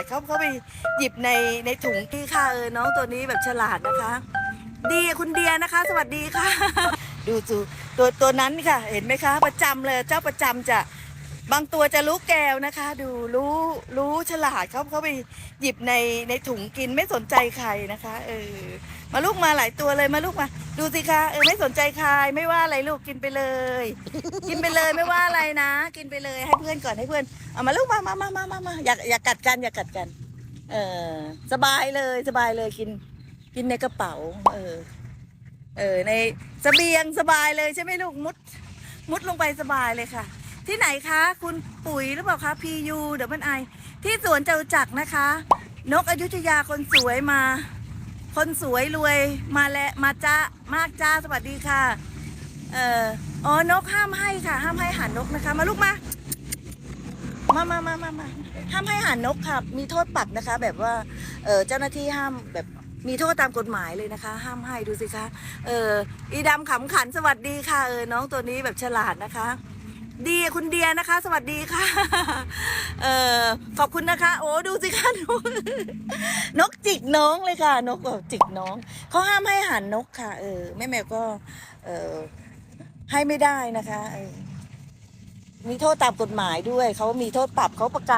ดเขาเขาไปหยิบในในถุงที่ค่ะเออน้องตัวนี้แบบฉลาดนะคะ ดีคุณเดียนะคะ สวัสดีค่ะ ดูจูตัวตัวนั้นค่ะ เห็นไหมคะ ประจำเลยเจ้าประจำจะบางตัวจะรู้แก้วนะคะ ดูรู้รู้ฉลาดเขาเขาไปหยิบในในถุงกินไม่สนใจใครนะคะ เออ มาลูกมาหลายตัวเลยมาลูกมา ดูสิคะเออไม่สนใจใครไม่ว่าอะไรลูกกินไปเลย กินไปเลยไม่ว่าอะไรนะ กินไปเลยให้เพื่อนก่อนให้เพื่อนเอามาลูกมามามามามามาอยากอยากกัดกันอยากกัดกัน เออสบายเลยสบายเลยกิน กินในกระเป๋า เออ เออในเสบียงสบายเลยใช่ไหมลูกมุด มุดลงไปสบายเลยค่ะ ที่ไหนคะ คุณปุ๋ยหรือเปล่าคะพียูเดี๋ยวมันไอที่สวนเจ้าจักรนะคะ นกอยุธยาคนสวยมา คนสวยรวยมาแล้วมาจ้ามากจ้าสวัสดีค่ะ เอ่ออ๋อนกห้ามให้ค่ะ ห้ามให้หารนกนะคะ มาลูกมา มามามามามาห้ามให้หารนกค่ะ มีโทษปรับนะคะ แบบว่า เออเจ้าหน้าที่ห้ามแบบมีโทษตามกฎหมายเลยนะคะ ห้ามให้ดูสิคะ เอออีดำขำขันสวัสดีค่ะ เออน้องตัวนี้แบบฉลาดนะคะ ดีคุณเดียนะคะ สวัสดีค่ะ เออขอบคุณนะคะ โอ้ดูสิคะนกนกจิกน้องเลยค่ะ นกแบบจิกน้องเขาห้ามให้อาหารนกค่ะ เออแม่แมวก็ เออให้ไม่ได้นะคะออมีโทษตามกฎหมายด้วยเขามีโทษปรับเขาประกาศ